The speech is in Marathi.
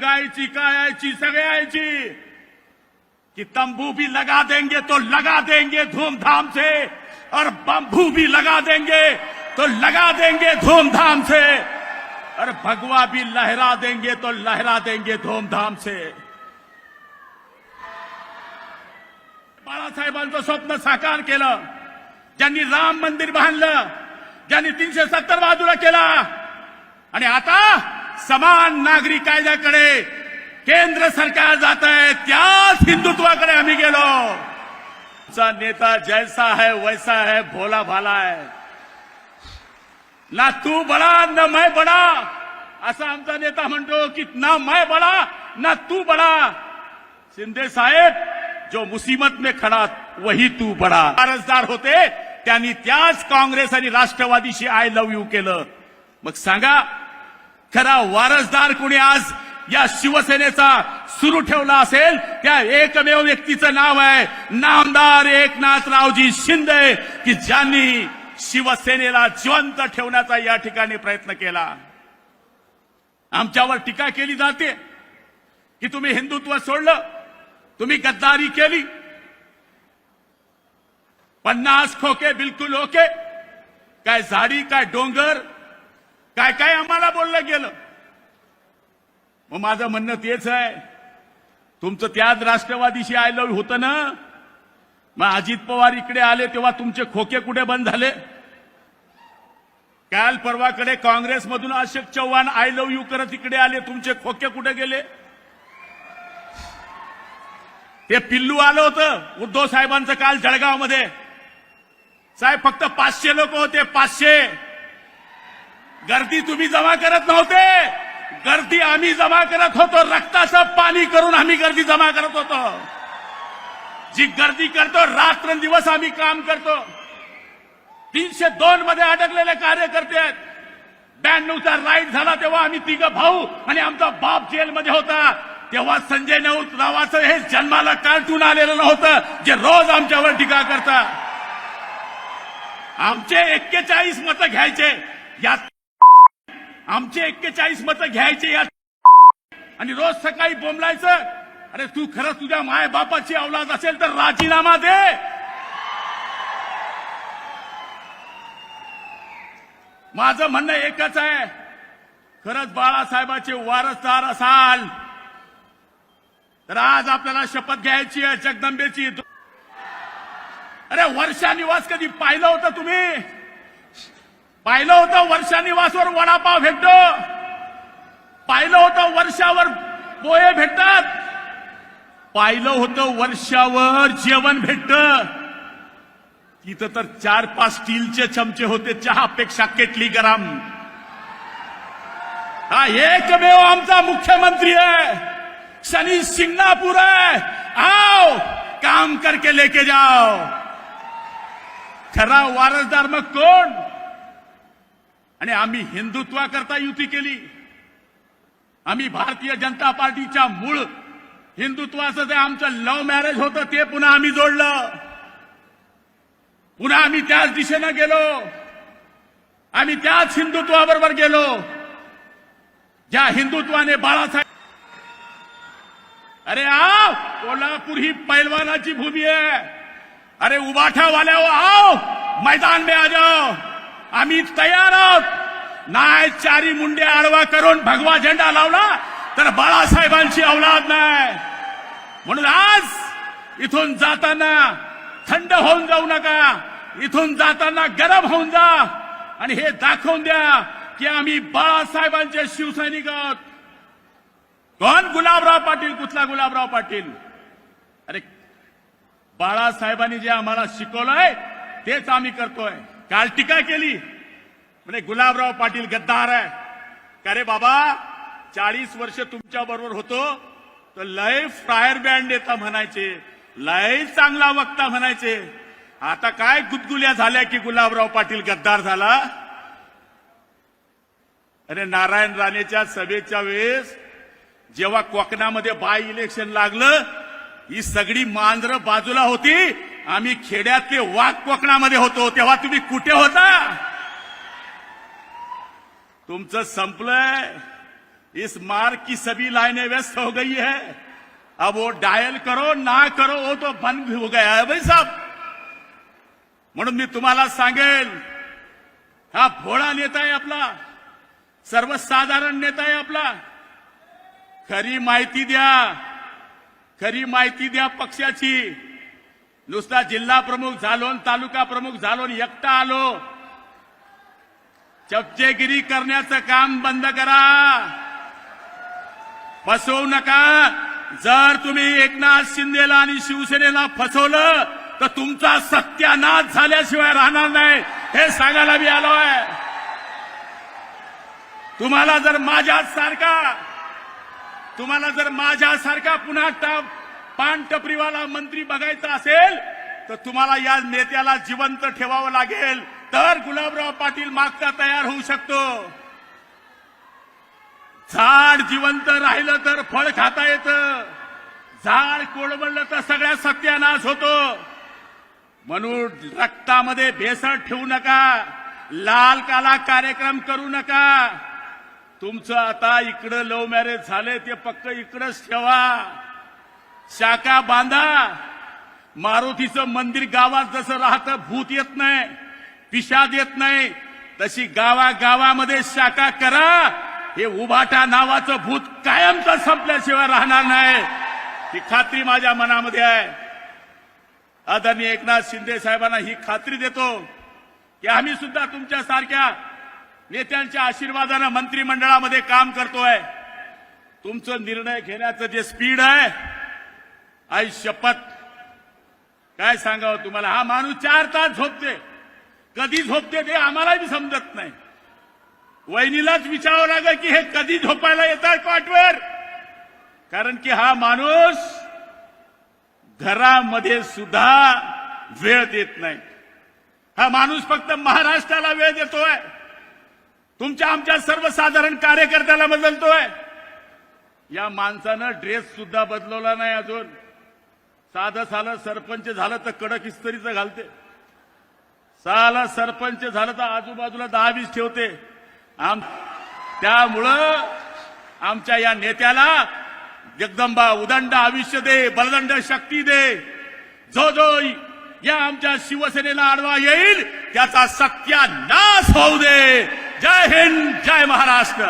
गायची कायाची सगळ्याची. कि तंबू भी लगा देंगे तो लगा देंगे धूमधाम से और बम्बू भी लगा देंगे तो लगा देंगे धूमधाम से और भगवा भी लहरा देंगे तो लहरा देंगे धूमधाम से। बाळासाहेबांचं स्वप्न साकार केलं ज्यांनी राम मंदिर बांधलं ज्यांनी तीनशे सत्तर बाजूला केला आणि आता समान नागरी कायद्याकडे केंद्र सरकार जात आहे त्याच हिंदुत्वाकडे आम्ही गेलो. आमचा नेता जैसा है वैसा है भोला भाला है. ना तू बडा ना मैं बडा असा आमचा नेता म्हणतो की ना मैं बडा ना तू बडा. शिंदे साहेब जो मुसीबत में खडा वही तू बडा. वारसदार होते त्यांनी त्याच काँग्रेस आणि राष्ट्रवादीशी आय लव्ह यू केलं. मग सांगा खरा वारसदार कोणी आज या शिवसेनेचा सुरू ठेवला असेल त्या एकमेव व्यक्तीचं नाव आहे नामदार एकनाथरावजी शिंदे की ज्यांनी शिवसेनेला जिवंत ठेवण्याचा या ठिकाणी प्रयत्न केला. आमच्यावर टीका केली जाते की तुम्ही हिंदुत्व सोडलं तुम्ही गद्दारी केली. पन्नास खोके बिलकुल ओके काय झाडी काय डोंगर काय काय आम्हाला बोललं गेलं? मग माझं म्हणणं तेच आहे. तुमचं त्याच राष्ट्रवादीशी आय लव्ह होतं ना? मग अजित पवार इकडे आले तेव्हा तुमचे खोके कुठे बंद झाले? काल परवाकडे काँग्रेसमधून Ashok Chavan I love you करत इकडे आले तुमचे खोके कुठे गेले? ते पिल्लू आलं होतं उद्धव साहेबांचं काल जळगावमध्ये. साहेब फक्त पाचशे लोक होते पाचशे. गर्दी तुम्ही जमा करत नव्हते. गर्दी आम्ही जमा करत होतो. रक्ताचं पाणी करून आम्ही गर्दी जमा करत होतो. जी गर्दी करतो रात्रंदिवस आम्ही काम करतो. तीनशे दोन मध्ये अडकलेले कार्यकर्ते आहेत. ब्याण्णवचा राईट झाला तेव्हा आम्ही तिघ भाऊ आणि आमचा बाप जेलमध्ये होता. तेव्हा संजय नऊत नावाचं हे जन्माला कार्टून आलेलं नव्हतं जे रोज आमच्यावर टीका करता आमचे एक्केचाळीस मतं घ्यायचे. यात आमचे एक्केचाळीस मतं घ्यायचे यात आणि रोज सकाळी बोंबलायचं. अरे तू खरंच तुझ्या माय बापाची औलाद असेल तर राजीनामा दे. माझं म्हणणं एकच आहे. खरंच बाळासाहेबाचे वारसदार असाल. तर आज आपल्याला शपथ घ्यायची आहे जगदंबेची. अरे वर्षा निवास कधी पाहिलं होतं तुम्ही? पाहिलं होतं वर्षा निवासवर वडापाव भेटतो. पाहिलं होतं वर्षावर पोहे भेटतात. पाहिलं होतं वर्षावर जेवण भेटत. तिथं तर चार पाच स्टीलचे चमचे होते चहापेक्षा केटली गरम. हा एकमेव आमचा मुख्यमंत्री आहे. शनी सिंगापूर आहे. आओ काम करके लेके जाओ. खरा वारसदार मग कोण? आणि आम्ही हिंदुत्वाकरता युती केली. आम्ही भारतीय जनता पार्टीच्या मूळ हिंदुत्वाचं जे आमचं लव्ह मॅरेज होतं ते पुन्हा आम्ही जोडलं. पुन्हा आम्ही त्याच दिशेनं गेलो. आम्ही त्याच हिंदुत्वाबरोबर गेलो. ज्या हिंदुत्वाने बाळासाहेब अरे आओ कोल्हापूर ही पैलवानाची भूमी आहे. अरे उबाठावाल्या आओ मैदान में आ जाओ. आम्ही तयार आहोत. नाही चारी मुंडे आडवा करून भगवा झेंडा लावला तर बाळासाहेबांची औलाद नाही. म्हणून आज इथून जाताना थंड होऊन जाऊ नका. इथून जाताना गरम होऊन जा. आणि हे दाखवून द्या की आम्ही बाळासाहेबांचे शिवसैनिक आहोत. कोण? गुलाबराव पाटील. कुठला गुलाबराव पाटील? अरे बाळासाहेबांनी जे आम्हाला शिकवलंय तेच आम्ही करतोय. काल टीका केली. म्हणजे गुलाबराव पाटील गद्दार आहे. का रे बाबा चाळीस वर्ष तुमच्या बरोबर होतो तर लय फ्रायर बँड येता म्हणायचे लय चांगला वक्ता म्हणायचे. आता काय गुदगुल्या झाल्या की गुलाबराव पाटील गद्दार झाला? अरे नारायण राणेच्या सभेच्या वेळेस जेव्हा कोकणामध्ये बाय इलेक्शन लागलं ही सगळी मांजरं बाजूला होती आम्ही खेड्यातले वाघ कोकणामध्ये होतो तेव्हा तुम्ही कुठे होता? तुमचं संपलंय. इस मार्ग की सभी लाइनें व्यस्त हो गई है। अब वो डायल करो ना करो वो तो बंद हो गया है भाई साहब। म्हणून मी तुम्हाला सांगेल हा भोळा नेता आहे आपला सर्वसाधारण नेता आहे आपला. खरी माहिती द्या खरी माहिती द्या पक्षाची. नुसता जिल्हा प्रमुख झालो तालुका प्रमुख झालो एकटा आलो. चपचेगिरी करण्याचं काम बंद करा. फसवू नका. जर तुम्ही एकनाथ शिंदेला आणि शिवसेनेला फसवलं तर तुमचा सत्यानाश झाल्याशिवाय राहणार नाही. हे सांगायला मी आलो आहे. तुम्हाला जर माझ्या सारखा तुम्हाला जर माझ्यासारखा पुन्हा टाप पान टपरीवाला मंत्री बघायचा असेल तर तुम्हाला या नेत्याला जिवंत ठेवावं लागेल. तर गुलाबराव पाटील मागता तयार होऊ शकतो. झाड जिवंत राहिलं तर फळ खाता येतं. झाड कोळवळलं तर सगळ्या सत्यानाश होतो. म्हणून रक्तामध्ये भेसळ ठेवू नका. लाल काला कार्यक्रम करू नका. तुमचं आता इकडं लव्ह मॅरेज झाले ते पक्क इकडंच ठेवा. शाखा बांधा. मारुतीचं मंदिर गावात जसं राहतं भूत येत नाही पिशाद येत नाही तशी गावागावामध्ये शाखा करा. हे उभाटा नावाचं भूत कायमचं संपल्याशिवाय राहणार नाही. ही खात्री माझ्या मनामध्ये आहे. आदरणीय एकनाथ शिंदे साहेबांना ही खात्री देतो की आम्ही सुद्धा तुमच्या सारख्या नेत्यांच्या आशीर्वादानं मंत्रिमंडळामध्ये काम करतोय. तुमचं निर्णय घेण्याचं जे स्पीड आहे आई शपथ काय सांगावं तुम्हाला? हा माणूस चार तास झोपते कधी झोपते ते आम्हालाही समजत नाही. वहिनीलाच विचारावं लागेल की हे कधी झोपायला येतात पाठवर? कारण की हा माणूस घरामध्ये सुद्धा वेळ देत नाही. हा माणूस फक्त महाराष्ट्राला वेळ देतोय. तुमच्या आमच्या सर्वसाधारण कार्यकर्त्याला बदलतोय. या माणसानं ड्रेस सुद्धा बदलवला नाही अजून. साधं सालं सरपंच झालं तर कडक इस्त्रीचं घालते. साला सरपंच झालं तर आजूबाजूला दहा वीस ठेवते. आम त्यामुळं आमच्या या नेत्याला जगदंबा उदंड आयुष्य दे बलदंड शक्ती दे. जो जो या आमच्या शिवसेनेला आडवा येईल त्याचा सत्यानाश होऊ दे. जय हिंद जय महाराष्ट्र.